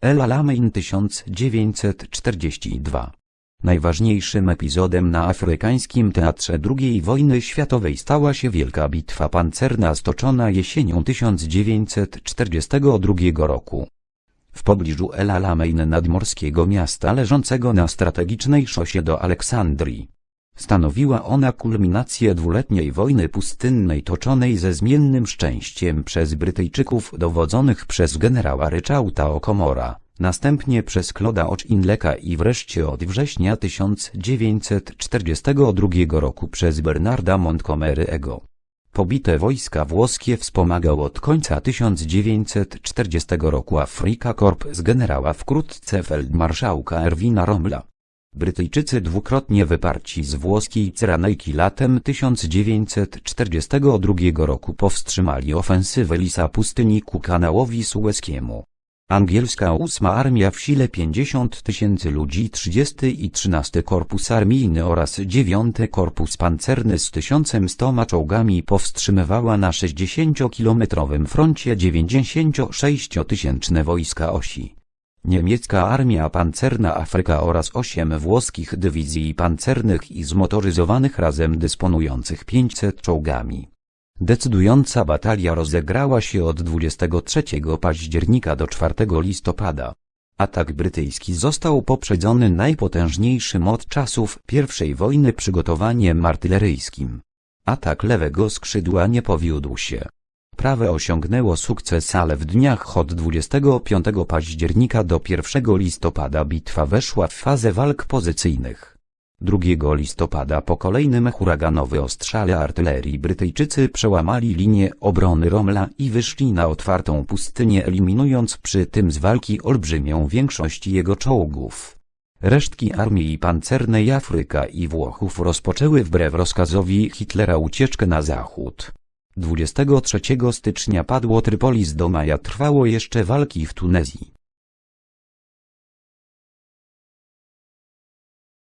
El Alamein 1942 Najważniejszym epizodem na afrykańskim teatrze II wojny światowej stała się Wielka Bitwa Pancerna stoczona jesienią 1942 roku. W pobliżu El Alamein nadmorskiego miasta leżącego na strategicznej szosie do Aleksandrii. Stanowiła ona kulminację dwuletniej wojny pustynnej toczonej ze zmiennym szczęściem przez Brytyjczyków dowodzonych przez generała Ryczauta Okomora, następnie przez Kloda Oczynleka i wreszcie od września 1942 roku przez Bernarda Montgomery'ego. Pobite wojska włoskie wspomagał od końca 1940 roku Afrika Korps z generała wkrótce feldmarszałka Erwina Rommela. Brytyjczycy dwukrotnie wyparci z włoskiej Cyranejki latem 1942 roku powstrzymali ofensywę Lisa pustyni ku kanałowi sueskiemu. Angielska ósma armia w sile 50 tysięcy ludzi 30 i 13 Korpus Armijny oraz 9 Korpus Pancerny z 1100 czołgami powstrzymywała na 60-kilometrowym froncie 96-tysięczne wojska osi. Niemiecka armia pancerna Afryka oraz 8 włoskich dywizji pancernych i zmotoryzowanych razem dysponujących 500 czołgami. Decydująca batalia rozegrała się od 23 października do 4 listopada. Atak brytyjski został poprzedzony najpotężniejszym od czasów I wojny przygotowaniem artyleryjskim. Atak lewego skrzydła nie powiódł się. Prawe osiągnęło sukces, ale w dniach od 25 października do 1 listopada bitwa weszła w fazę walk pozycyjnych. 2 listopada po kolejnym huraganowy ostrzale artylerii Brytyjczycy przełamali linię obrony Romla i wyszli na otwartą pustynię eliminując przy tym z walki olbrzymią większość jego czołgów. Resztki armii pancernej Afryka i Włochów rozpoczęły wbrew rozkazowi Hitlera ucieczkę na zachód. 23 stycznia padło Trypolis do maja trwało jeszcze walki w Tunezji.